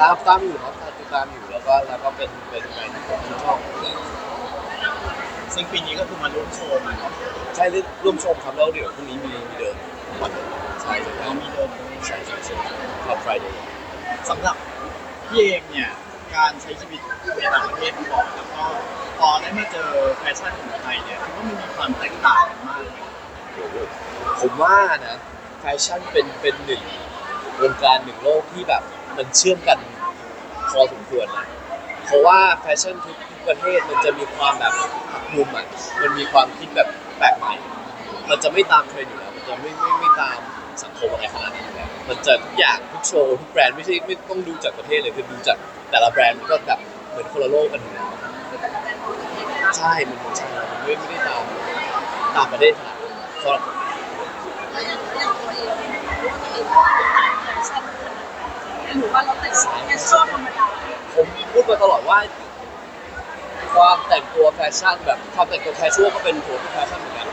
ตามตามอยู่ครับตามติดตามอยู่แล้วก็แล้วก็เป็นเป็นแบรนด์ที่ผมชอบซึ่งปีนี้ก็คือมาร่วมโชว์มาเนาะใช่ร่วมชมครับแล้วเดี๋ยวพรุ่งนี้มีมีเดินวันหนึ่งใช่เลยเรามีเดินใช่ใช่ใช่ครับไฟเดย์สำหรับพี่เองเนี่ยการใช้ชีวิตในต่างประเทศมาก่อนแล้วก็พอได้มาเจอแฟชั่นของไทยเนี่ยคิดว่ามันมีความแตกต่างกันมากเลยผมว่านะแฟชั่นเป็นเป็นหนึ่งวงการหนึ่งโลกที่แบบ มันเชื่อมกันพอสมควรนะเพราะว่าแฟชั่นทุกประเทศมันจะมีความแบบหักมุมอะมันมีความคิดแบบแปลกใหม่ มันจะไม่ตามเทรนด์อยู่แล้ว มันจะไม่ไม่ไม่ตามสังคมอะไรขนาดนั้นอยู่แล้ว มันจะทุกอย่างทุกโชว์ทุกแบรนด์ไม่ใช่ไม่ต้องดูจากประเทศเลยคือดูจากแต่ละแบรนด์มันก็แบบเหมือนคนละโลกกันอยู่แล้วใช่ มันใช่มันไม่ไม่ได้ตามตามประเทศขนาดนั้นสำหรับผม หนหรือว่าเราแต่งแคชชวลธรรมดาผมพูดมาตลอดว่า ความแต่งตัวแฟชั่นแบบความแต่งตัวแคชชวลก็เป็นตัวที่แฟชั่นเหมือนกัน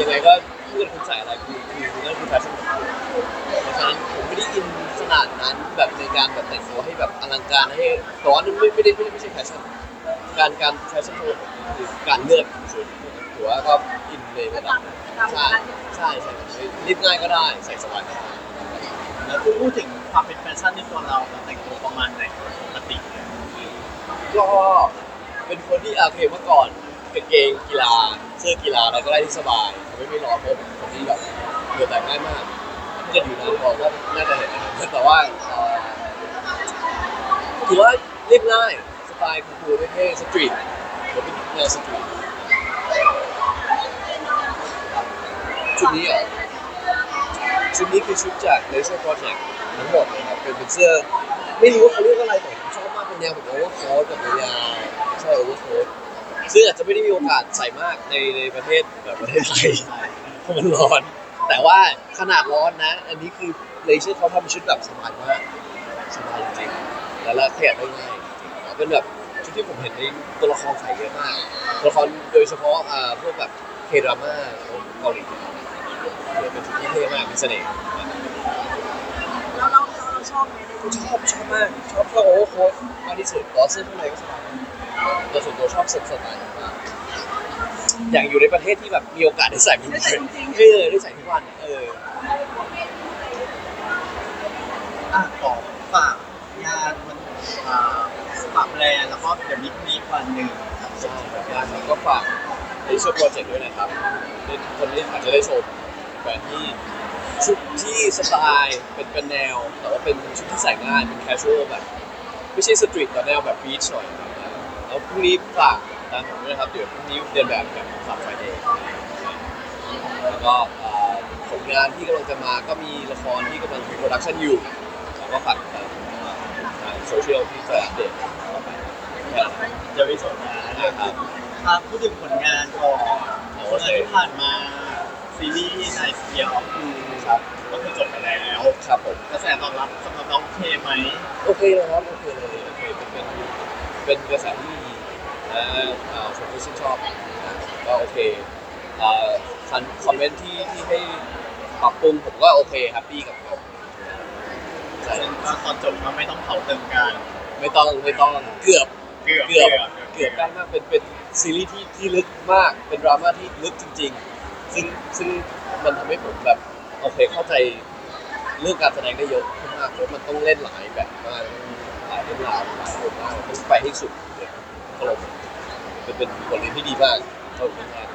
ยังไงก็เพื่อนคุณใส่อะไรคือคือนั่นคือแฟชั่นของคุณเพราะฉะนั้นผมไม่ได้อินขนาดนั้นแบบในการแบบแต่งตัวให้แบบอลังการให้แต่ว่านั่นไม่ไม่ได้ไม่ได้ไม่ใช่แฟชั่นการการแฟชั่นโชว์คือการเลือกชุดถือว่าก็อินในก็ระดัตาบมหนึ่งใช่ใช่ใช่ใช่รีบง่ายก็ได้ใส่สบายก็ได้แล้วพูดถึง ความเป็นแฟชั่นในตัวเราเราแต่งตัวประมาณไหนปกติเนี่ยก็เป็นคนที่โอเคเมื่อก่อนกางเกงกีฬาเสื้อกีฬาอะไรก็ได้ที่สบายทำให้ไม่ร้อนเพราะเป็นคนที่แบบเหงื่อแตกง่ายมากถ้าเกิดอยู่นานพอก็น่าจะเห็นนะครับแต่ว่าเอ่อถือว่าเรียบง่ายสไตล์คูลๆเท่ๆสตรีทหรือเป็นแนวสตรีทชุดนี้เหรอชุดนี้คือชุดจาก Laser Project ทั้งหมดเลยครับเป็นเป็นเสื้อไม่รู้ว่าเขาเรียกอะไรแต่ผมชอบมากเป็นแนวแบบโอเวอร์โค้ทแบบยาวๆใช่โอเวอร์โค้ทซึ่งอาจจะไม่ได้มีโอกาสใส่มากในในประเทศแบบประเทศไทยเพราะมันร้อน แต่ว่าขนาดร้อนนะ อันนี้คือเลเชอร์เขาทำชุดแบบสบายมากสบายจริงๆแล้วละขยับได้ง่ายเป็นแบบชุดที่ผมเห็นในตัวละครใส่เยอะมากตัวละครโดยเฉพาะอ่าพวกแบบเคดราม่าของเกาหลีเป็นชุดที่เท่มากมีเสน่ห์มาก แล้วเราเราช อบไหมชอบชอบมากชอบชอบโอเวอร์โค้ทมากที่สุดเพราะเสื้อข้างในก็สบายมากแต่ส่วนตัวชอบเสื้อสไตล์นี้มากอย่างอยู่ในประเทศที่แบบมีโอกาสได้ใส่ทุกวันเออได้ใส่ทุกวันเอออะขอฝากงานมันอ่าฝากแบรนด์แล้วก็เดี๋ยวมีมีวันหนึ่งครับใช่ครับงานนี้ก็ฝากในช่วยโปรเจกต์ด้วยนะครับทุกคนที่อาจจะได้ชมแบรนด์ที่ ชุดที่สไตล์เป็นเป็นแนว แต่ว่าเป็นชุดที่ใส่ง่ายเป็นแคชชวลแบบ ไม่ใช่สตรีทแต่แนวแบบบีชหน่อยแล้วพรุ่งนี้ฝากตามผมด้วยนะครับ เดี๋ยวพรุ่งนี้เดินแบบแบบฝากไฟเดย์แล้วก็เอ่อผลงานที่กำลังจะมาก็มีละครที่กำลังมีโปรดักชันอยู่แล้วก็ฝากติดตามทางโซเชียลที่จะอัปเดตต่อไปแค่นั้นเดี๋ยวไปส่งงานนะนะคครัรับบอะพูดถึงผลงานก่อนผลงานที่ผ่านมา ซีรีส์ในสเกียร์ออฟคูครับก็คือจบไปแล้วครับผมกระแสตอบรับสำหรับน้องโอเคไหมโอเคเลยครับโอเคเลยโอเคเป็นเป็นเป็นกระแสที่ดีและเอ่อผมก็ชื่นชอบนะก็โอเคเอ่อคันคอมเมนต์ที่ที่ให้ปรับปรุงผมก็โอเคแฮปปี้กับเขาใช่ซึ่งก็ตอนจบก็ไม่ต้องเผาเติมกันไม่ต้องไม่ต้องเกือบเกือบเกือบเกือบได้มากเป็นเป็นซีรีส์ที่ที่ลึกมากเป็นดราม่าที่ลึกจริง ๆ ซึ่งซึ่งมันทำให้ผมแบบโอเคเข้าใจเรื่องการแสดงได้เยอะขึ้นมากเพราะมันต้องเล่นหลายแบบมากหลายเรื่องราวหลายบทมากต้องไปให้สุดเลยตลกเป็นเป็นบทเรียนที่ดีมากเข้าถึงง่าย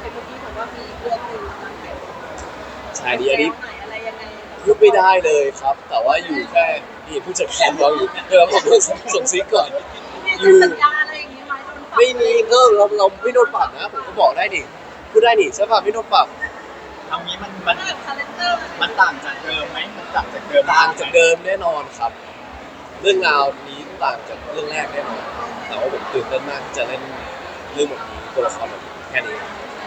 เห็นเมื่อกี้บอกว่ามีเรื่องหนึ่งทางไหนใช่ดีอันนี้ ไหนอะไรยังไงพูดไม่ได้เลยครับ แต่ว่าอยู่แค่นี่ผู้จัดการเราอยู่เดี๋ยวผมต้องส่งซิกก่อน มีสัญญาอะไรอย่างนี้ไหมโดนปรับไม่มีก็เราเราไม่โดนปรับนะ ผมก็บอกได้ดิ พูดได้ดิใช่ป่ะไม่โดนปรับเอางี้มันมันเรื่องคาแรคเตอร์มันต่างจากเดิมไหมมันต่างจากเดิมต่างจากเดิมแน่นอนครับ เรื่องราวนี้ต่างจากเรื่องแรกแน่นอนแต่ว่าผมตื่นเต้นมากที่จะเล่นเรื่องแบบนี้ตัวละครแบบนี้แค่นี้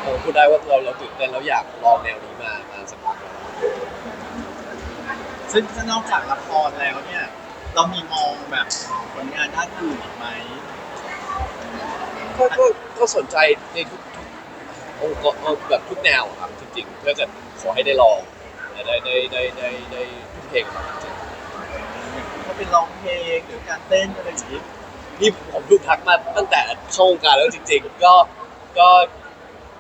ผมพูดได้ว่าเราเราตื่นเต้นแล้วอยากลองแนวนี้มามาสักพักแล้วซึ่งถ้านอกจากละครแล้วเนี่ย เรามีมองแบบผลงานด้านอื่นอีกไหมก็ก็ก็สนใจในทุกทุก องค์กรแบบทุกแนวครับจริงๆเพื่อจะขอให้ได้ลองและได้ได้ได้ได้ได้ทุกเพลงครับจริงก็ไปเป็นร้องเพลงหรือการเต้นอะไรอย่างนี้นี่ผมถูกทักมาตั้งแต่เข้าวงการแล้วจริง ๆ ก็ก็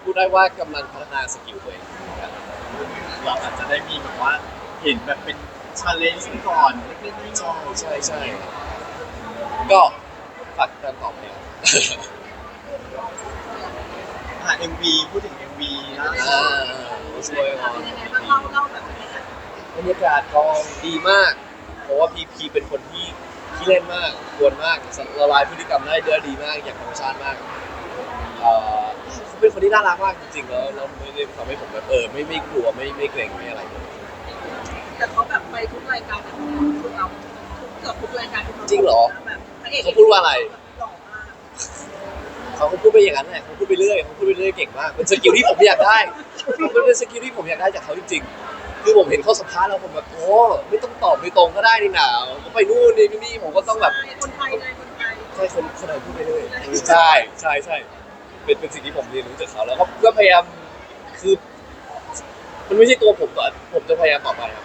พูดได้ว่ากำลังพัฒนาสกิลตัวเองครับเราอาจจะได้มีแบบว่าเห็นแบบเป็นชาเลนจ์ก่อนเล็กๆน้อยใช่ใช่ก็ฝากติดตามต่อไป ค่ะ MV พูดถึง MV นะอ่าช่วยมาเป็นยังไงบ้างเล่าเล่าแบบบรรยากาศบรรยากาศกองดีมาก เพราะว่าพีพีเป็นคนที่ขี้เล่นมากกวนมากละลายพฤติกรรมได้เดือดีมากอย่างธรรมชาติมากเออเขาเป็นคนที่น่ารักมากจริงๆแล้วเราไม่ได้ทำให้ผมแบบเออไม่ไม่กลัวไม่ไม่เกรงไม่อะไรเลยแต่เขาแบบไปทุกรายการแบบทุกเราทุกเกือบทุกรายการที่เขาจริงเหรอ แบบพะเอกเขาพูดว่าอะไร เขาก็พูดไปอย่างนั้นแหละเขาพูดไปเรื่อยเขาพูดไปเรื่อยเก่งมากเป็นสกิลที่ผมอยากได้มันเป็นสกิลที่ผมอยากได้จากเขาจริงๆคือผมเห็นเขาสัมภาษณ์แล้วผมแบบโอ้ไม่ต้องตอบโดยตรงก็ได้นี่หนาก็ไปนู่นนี่นี่ผมก็ต้องแบบใช่คนไทยเลยคนไทยใช่คนคนไหนพูดไปเรื่อยใช่ใช่ใช่เป็นเป็นสิ่งที่ผมเรียนรู้จากเขาแล้วก็ก็พยายามคือ มันไม่ใช่ตัวผมอะผมจะพยายามต่อไปครับ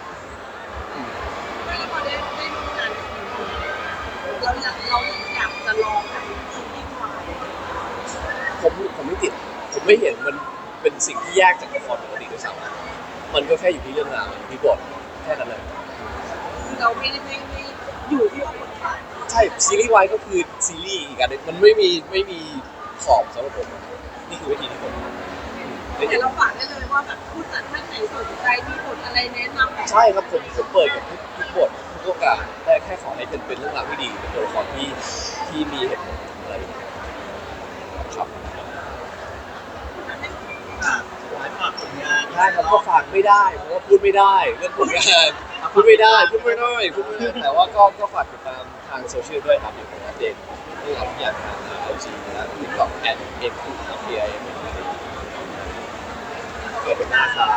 แล้วพอได้ได้ร่วมงานกับเราอยากเราอยากจะลองแบบซีรีส์วาย ผมผมไม่ติด ผมไม่เห็นมันเป็นสิ่งที่ยากจากละครปกติด้วยซ้ำนะมันก็แค่อยู่ที่เรื่องราวอยู่ที่บทแค่นั้นเลยคือเราไม่ได้ไม่ไม่อยู่ที่ว่าบทบาทใช่ซีรีส์วายก็คือซีรีส์อีกอันหนึงมันไม่มีไม่มีขอบสำหรับผมอะนี่คือวิธีที่ผมเล่นแต่เราฝากได้เลยว่าแบบผู้จัดท่านไหนสนใจมีบทอะไรแนะนำแบบใช่ครับผมผมเปิดกับทุกทุกบททุกโอกาสแต่แค่ขอให้เป็นเป็นเรื่องราวที่ดีเป็นตัวละครที่ที่มีเหตุผลอะไรอย่างเงี้ยครับ อะสุดท้ายฝากผลงาน ใช่ครับก็ฝาก ไม่ได้เพราะว่าพูดไม่ได้เรื่องผลงานพูดไม่ได้พูดไม่ได้พูดไม่ได้แต่ว่าก็ก็ฝากติดตามทางโซเชียลด้วยครับเดี๋ยวผมอัปเดตเรื่องราวทุกอย่างทางไอจีและทิกต็อกแอดเอ็มพีเอเอ็มเกิดเป็นหน้าครับ